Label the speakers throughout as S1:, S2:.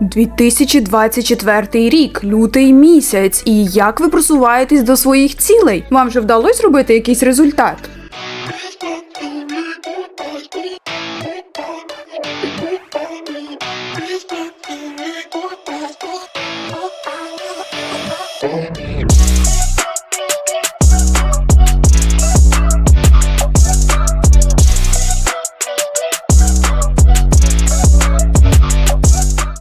S1: 2024 рік, лютий місяць. І як ви просуваєтесь до своїх цілей? Вам вже вдалося робити якийсь результат?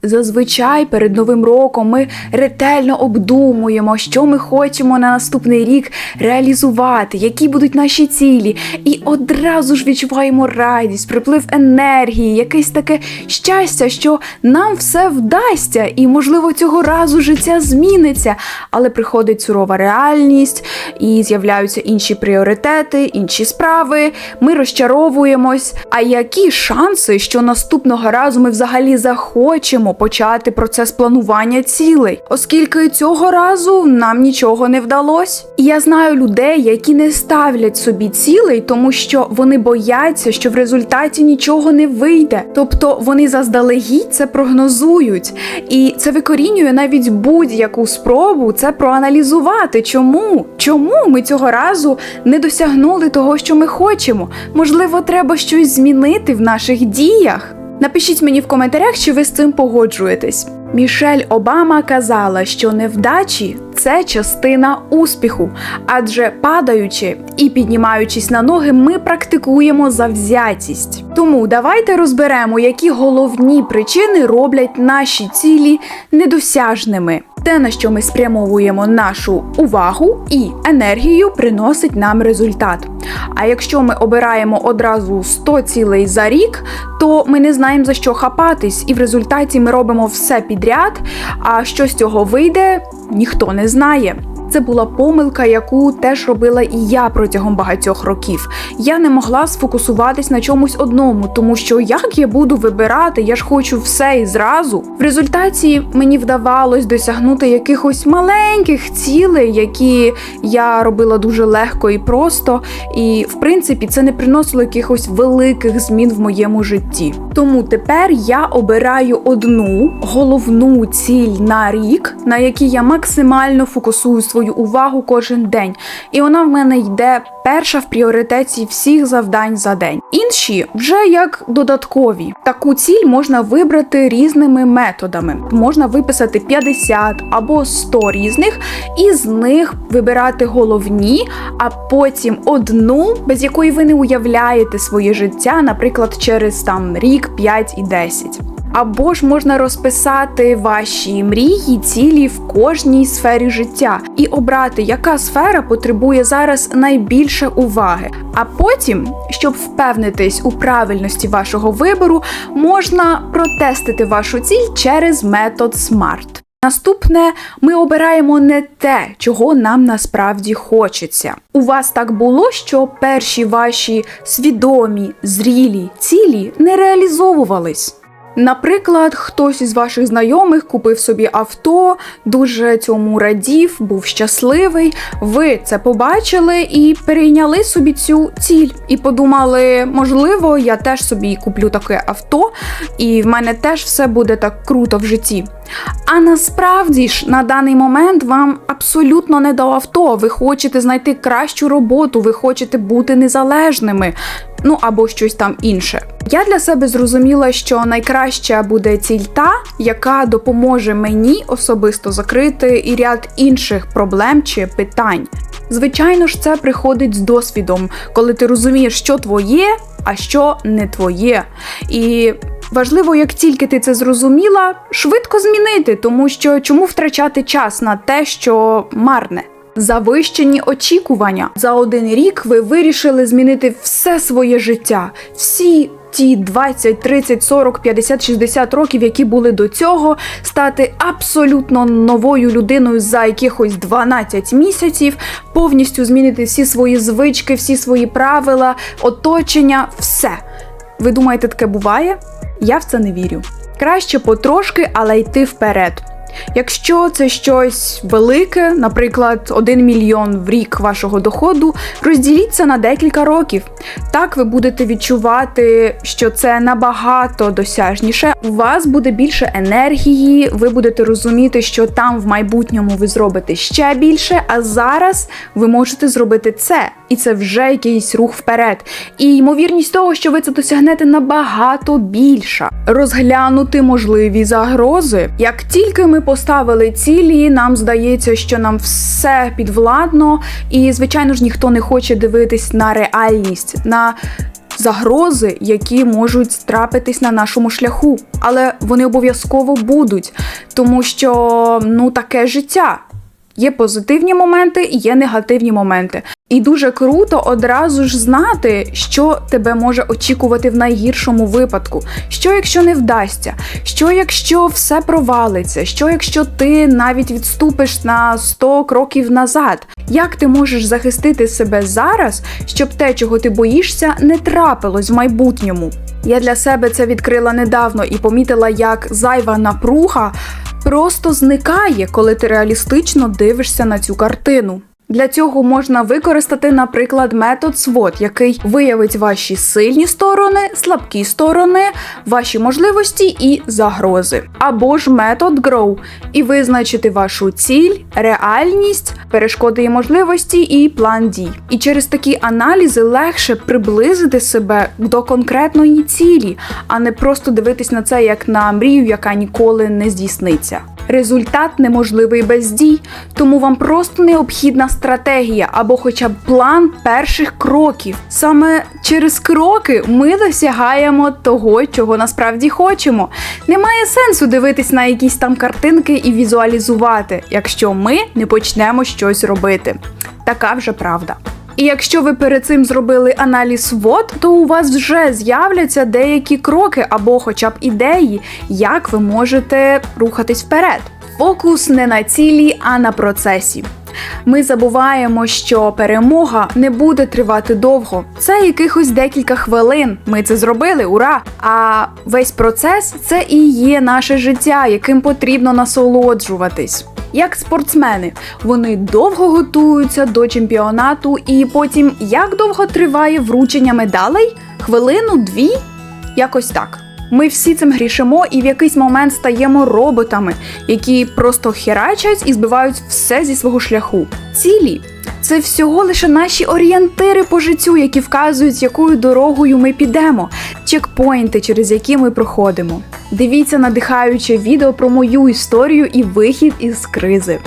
S1: Зазвичай перед новим роком ми ретельно обдумуємо, що ми хочемо на наступний рік реалізувати, які будуть наші цілі, і одразу ж відчуваємо радість, приплив енергії, якесь таке щастя, що нам все вдасться, і можливо цього разу життя зміниться. Але приходить сурова реальність, і з'являються інші пріоритети, інші справи. Ми розчаровуємось. А які шанси, що наступного разу ми взагалі захочемо почати процес планування цілей, оскільки цього разу нам нічого не вдалося. І я знаю людей, які не ставлять собі цілей, тому що вони бояться, що в результаті нічого не вийде. Тобто вони заздалегідь це прогнозують, і це викорінює навіть будь-яку спробу це проаналізувати. Чому? Чому ми цього разу не досягнули того, що ми хочемо? Можливо, треба щось змінити в наших діях. Напишіть мені в коментарях, чи ви з цим погоджуєтесь. Мішель Обама казала, що невдачі це частина успіху, адже падаючи і піднімаючись на ноги, ми практикуємо завзятість. Тому давайте розберемо, які головні причини роблять наші цілі недосяжними. Те, на що ми спрямовуємо нашу увагу і енергію, приносить нам результат. А якщо ми обираємо одразу 100 цілей за рік, то ми не знаємо за що хапатись, і в результаті ми робимо все підряд. А що з цього вийде, ніхто не знає. Це була помилка, яку теж робила і я протягом багатьох років. Я не могла сфокусуватись на чомусь одному, тому що як я буду вибирати, я ж хочу все і зразу. В результаті мені вдавалось досягнути якихось маленьких цілей, які я робила дуже легко і просто. І в принципі це не приносило якихось великих змін в моєму житті. Тому тепер я обираю одну головну ціль на рік, на якій я максимально фокусую увагу кожен день. І вона в мене йде перша в пріоритеті всіх завдань за день. Інші вже як додаткові. Таку ціль можна вибрати різними методами. Можна виписати 50 або 100 різних, і з них вибирати головні, а потім одну, без якої ви не уявляєте своє життя, наприклад, через там рік, 5 і 10. Або ж можна розписати ваші мрії, цілі в кожній сфері життя і обрати, яка сфера потребує зараз найбільше уваги. А потім, щоб впевнитись у правильності вашого вибору, можна протестити вашу ціль через метод SMART. Наступне ми обираємо не те, чого нам насправді хочеться. У вас так було, що перші ваші свідомі, зрілі цілі не реалізовувались. Наприклад, хтось із ваших знайомих купив собі авто, дуже цьому радів, був щасливий. Ви це побачили і перейняли собі цю ціль, і подумали, можливо, я теж собі куплю таке авто, і в мене теж все буде так круто в житті. А насправді ж на даний момент вам абсолютно не до авто. Ви хочете знайти кращу роботу, ви хочете бути незалежними, ну або щось там інше. Я для себе зрозуміла, що найкраща буде ціль та, яка допоможе мені особисто закрити і ряд інших проблем чи питань. Звичайно ж, це приходить з досвідом, коли ти розумієш, що твоє, а що не твоє. І важливо, як тільки ти це зрозуміла, швидко змінити, тому що чому втрачати час на те, що марне. Завищені очікування за один рік ви вирішили змінити все своє життя, всі ті 20, 30, 40, 50, 60 років, які були до цього, стати абсолютно новою людиною за якихось 12 місяців, повністю змінити всі свої звички, всі свої правила, оточення, все. Ви думаєте, таке буває? Я в це не вірю. Краще потрошки, але йти вперед. Якщо це щось велике, наприклад, 1 мільйон в рік вашого доходу, розділіть це на декілька років. Так ви будете відчувати, що це набагато досяжніше. У вас буде більше енергії, ви будете розуміти, що там в майбутньому ви зробите ще більше, а зараз ви можете зробити це, і це вже якийсь рух вперед. І ймовірність того, що ви це досягнете набагато більша. Розглянути можливі загрози. Як тільки ми поставили цілі, нам здається, що нам все підвладно, і звичайно ж ніхто не хоче дивитись на реальність, на загрози, які можуть трапитись на нашому шляху, але вони обов'язково будуть, тому що ну таке життя. Є позитивні моменти і є негативні моменти. І дуже круто одразу ж знати, що тебе може очікувати в найгіршому випадку. Що якщо не вдасться? Що якщо все провалиться? Що якщо ти навіть відступиш на 100 кроків назад? Як ти можеш захистити себе зараз, щоб те, чого ти боїшся, не трапилось в майбутньому? Я для себе це відкрила недавно і помітила, як зайва напруга просто зникає, коли ти реалістично дивишся на цю картину. Для цього можна використати, наприклад, метод SWOT, який виявить ваші сильні сторони, слабкі сторони, ваші можливості і загрози. Або ж метод GROW і визначити вашу ціль, реальність, перешкоди і можливості і план дій. І через такі аналізи легше приблизити себе до конкретної цілі, а не просто дивитись на це як на мрію, яка ніколи не здійсниться. Результат неможливий без дій, тому вам просто необхідна стратегія або хоча б план перших кроків. Саме через кроки ми досягаємо того, чого насправді хочемо. Немає сенсу дивитись на якісь там картинки і візуалізувати, якщо ми не почнемо щось робити. Така вже правда. І якщо ви перед цим зробили аналіз ВОД, то у вас вже з'являться деякі кроки або хоча б ідеї, як ви можете рухатись вперед. Фокус не на цілі, а на процесі. Ми забуваємо, що перемога не буде тривати довго. Це якихось декілька хвилин. Ми це зробили, ура! А весь процес це і є наше життя, яким потрібно насолоджуватись. Як спортсмени, вони довго готуються до чемпіонату, і потім як довго триває вручення медалей? Хвилину, дві? Якось так. Ми всі цим грішимо і в якийсь момент стаємо роботами, які просто херачать і збивають все зі свого шляху. Цілі це всього лише наші орієнтири по життю, які вказують, якою дорогою ми підемо, чекпоінти, через які ми проходимо. Дивіться надихаюче відео про мою історію і вихід із кризи.